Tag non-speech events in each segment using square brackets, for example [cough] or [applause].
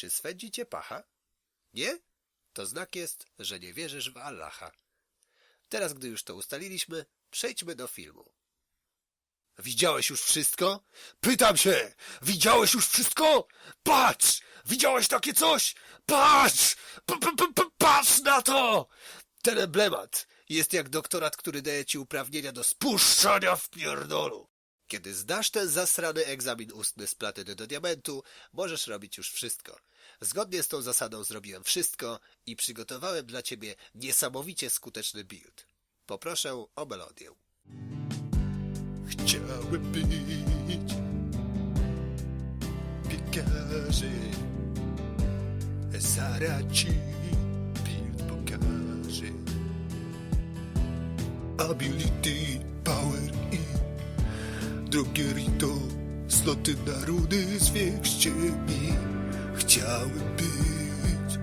Czy swędzi cię pacha? Nie? To znak jest, że nie wierzysz w Allaha. Teraz, gdy już to ustaliliśmy, przejdźmy do filmu. Widziałeś już wszystko? Pytam się! Widziałeś już wszystko? Patrz! Widziałeś takie coś? Patrz! P -p -p Patrz na to! Ten emblemat jest jak doktorat, który daje ci uprawnienia do spuszczania w pierdolu. Kiedy zdasz ten zasrany egzamin ustny z platyny do diamentu, możesz robić już wszystko. Zgodnie z tą zasadą zrobiłem wszystko i przygotowałem dla ciebie niesamowicie skuteczny build. Poproszę o melodię. Chciałem być piekarzem. Zaraz ci build. Ability, power i drogie rito. Sloty na runy zwiększcie mi. Chciałem być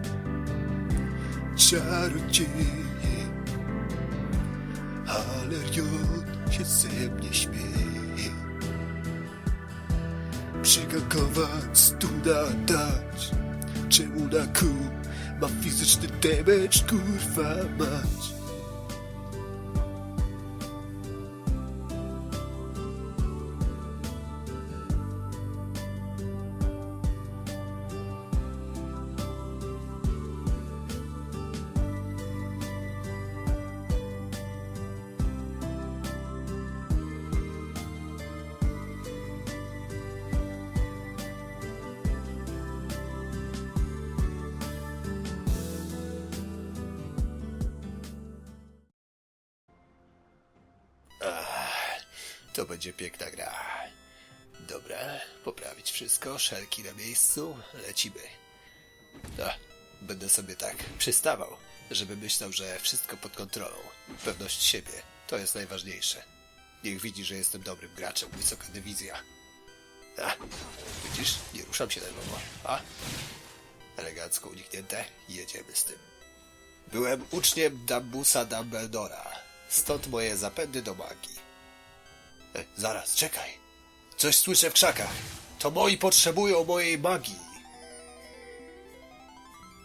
czarodziejem, ale Rion się ze mnie śmieje. Przygankować, studa dać, czemu na kół ma fizyczny damage, kurwa mać. To będzie piękna gra. Dobra, poprawić wszystko, szelki na miejscu, lecimy. A, będę sobie tak przystawał, żeby myślał, że wszystko pod kontrolą. Pewność siebie, to jest najważniejsze. Niech widzi, że jestem dobrym graczem, wysoka dywizja. A, widzisz, nie ruszam się nerwowo. A, elegancko uniknięte, jedziemy z tym. Byłem uczniem Dambusa Dumbledora, stąd moje zapędy do magii. E, zaraz, czekaj. Coś słyszę w krzakach. To moi potrzebują mojej magii.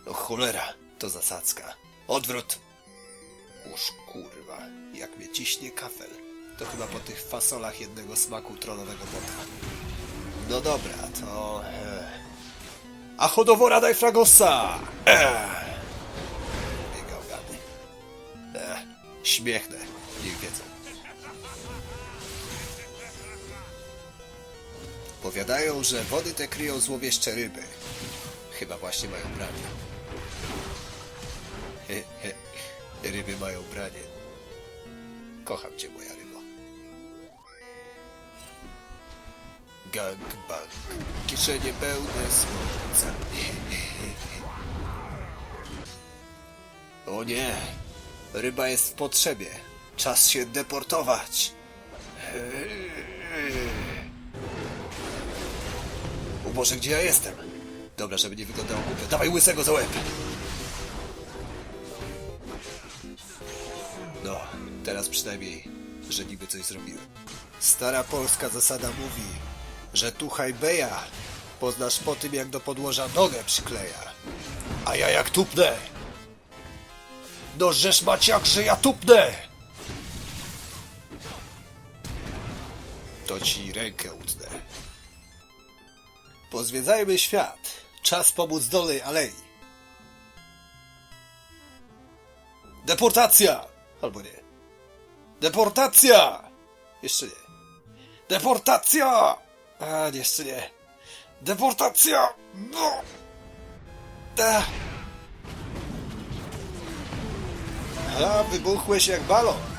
No cholera, to zasadzka. Odwrót. Uż kurwa, jak mnie ciśnie kafel. To chyba po tych fasolach jednego smaku trollowego bota. No dobra, to... E... A hodowora daj fragosa! E... Biegał gady. E... Śmiechnę, niech wiedzą. Powiadają, że wody te kryją złowieszcze ryby. Chyba właśnie mają branie. [laughs] Ryby mają branie. Kocham cię, moja rybo. Gangbang. Kieszenie pełne słońca. [laughs] O nie! Ryba jest w potrzebie. Czas się deportować. [laughs] Boże, gdzie ja jestem? Dobra, żeby nie wyglądało głupio. Dawaj łysego za łeb! No, teraz przynajmniej, że niby coś zrobiłem. Stara polska zasada mówi, że tu hajbeja poznasz po tym, jak do podłoża nogę przykleja. A ja jak tupnę! No żeż maciak, że ja tupnę! To ci rękę utnę. Pozwiedzajmy świat. Czas pomóc dolnej alei. Deportacja! Albo nie. Deportacja! Jeszcze nie. Deportacja! A, jeszcze nie. Deportacja! No! A, wybuchłeś jak balon.